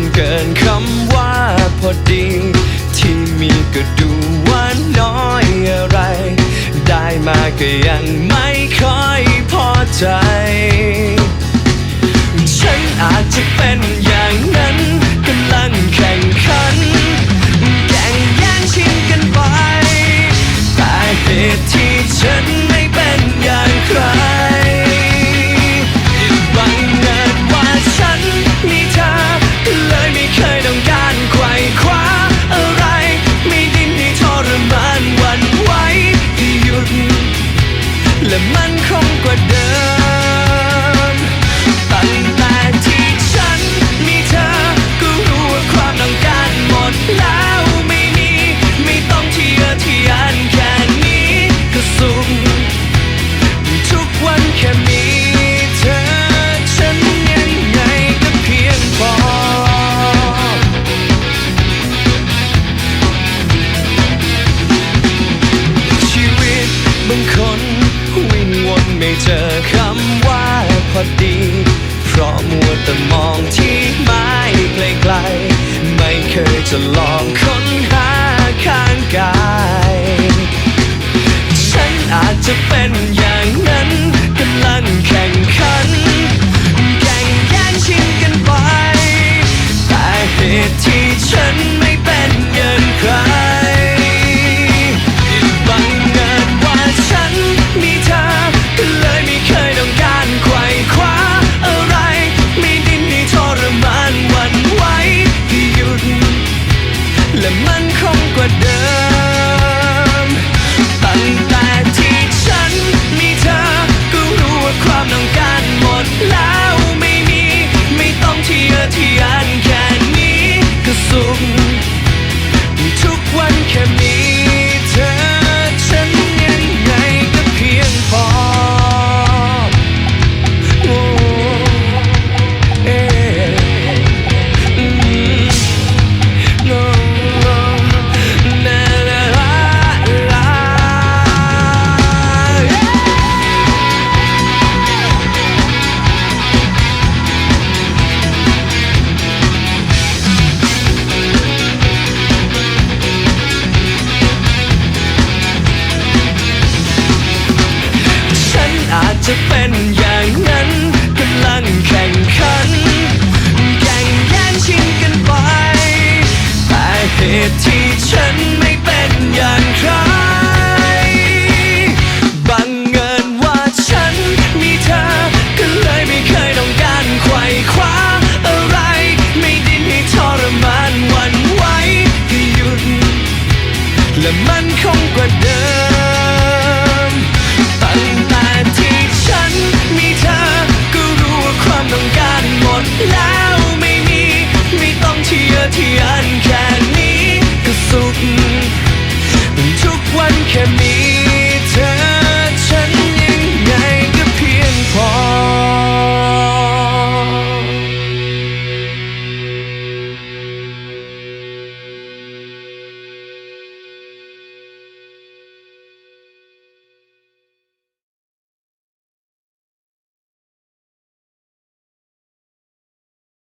นเกินคำว่าพอดี ที่มีก็ดูว่าน้อยอะไร ได้มาก็ยังไม่ค่อยพอใจ ฉันอาจจะเป็น และมันคงกว่าเดิม Long. จะเป็นอย่างนั้นกำลังแข่งขัน แข่งแย่งชิงกันไป แต่เหตุที่ฉันไม่เป็นอย่างใคร บังเอิญว่าฉันมีเธอ ก็เลยไม่เคยต้องการไขว่คว้าอะไร ไม่ดิ้นให้ทรมานวันไหวให้หยุด และมันคงกว่าเดิม Yeah.